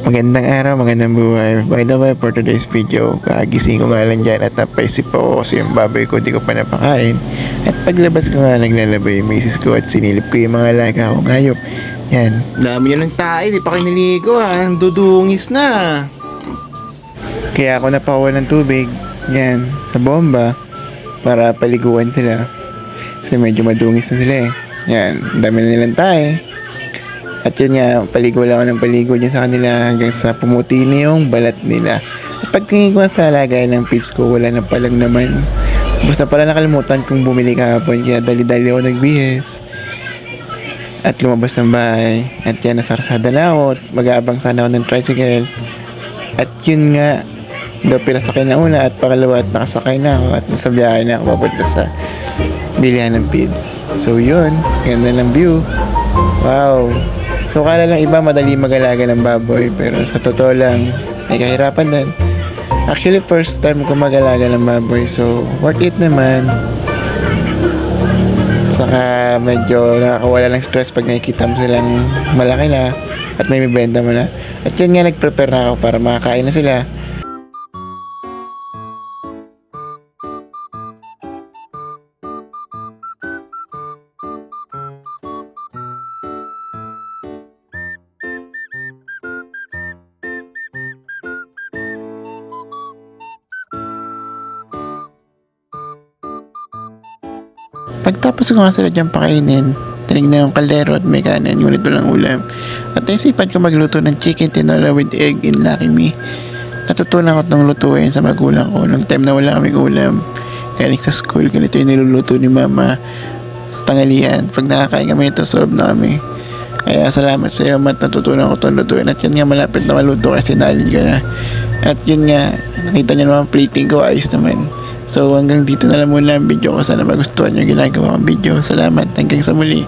Magandang araw, magandang buhay. By the way, for today's video, kagising ko nga lang dyan at napaisip ako kasi yung baboy ko di ko pa napakain. At paglabas ko nga naglalabay yung misis ko at sinilip ko yung mga alaga kong hayop. Yan. Dami nyo ng tayo, di pa kayo naligo ha. Dudungis na. Kaya ako napakuha ng tubig. Yan. Sa bomba. Para paliguan sila. Kasi medyo madungis na sila eh. Yan. Dami na nilang tayo. At yun nga, paligo lang ako ng paligo dyan sa kanila hanggang sa pumuti na yung balat nila. At pagtingin ko sa lagay ng pigs ko, wala na palang naman. Basta pala nakalimutan kong bumili kahapon, kaya dali-dali ako nagbihis. At lumabas ng bahay. At yan, nasarsada na ako. Mag-aabang sana ako ng tricycle. At yun nga, daw pinasakay na una at pangalawa at nakasakay na ako at nasa biyahe na ako papunta sa bilihan ng pids. So yun, ganda ng view. Wow. So kala lang iba madali mag-alaga ng baboy pero sa totoo lang ay kahirapan din. Actually first time ko mag-alaga ng baboy so worth it naman. Saka medyo nakakawala ng stress pag nakikita mo silang malaki na at may bibenta mo na. At yan nga nag-prepare na ako para makakain na sila. Pagtapos ko nga sila dyan pakainin, tinignan yung kaldero at may kanin, ngunit walang ulam. At naisipan ko magluto ng chicken tinola with egg in Lucky. Natutunan ko itong lutuin sa magulang ko nung time na wala kaming ulam. Galing sa school, ganito yung niluluto ni mama sa tangalian. Pag nakakain kami ito, solve na kami. Kaya salamat sa iyo, Matt. Natutunan ko itong lutuin. At yun nga, malapit na maluto kasi dalin ko na. At yun nga, nakita niyo naman plating ko, ayos naman. So hanggang dito na lang muna ang video ko. Sana magustuhan yung ginagawa kong video. Salamat. Hanggang sa muli.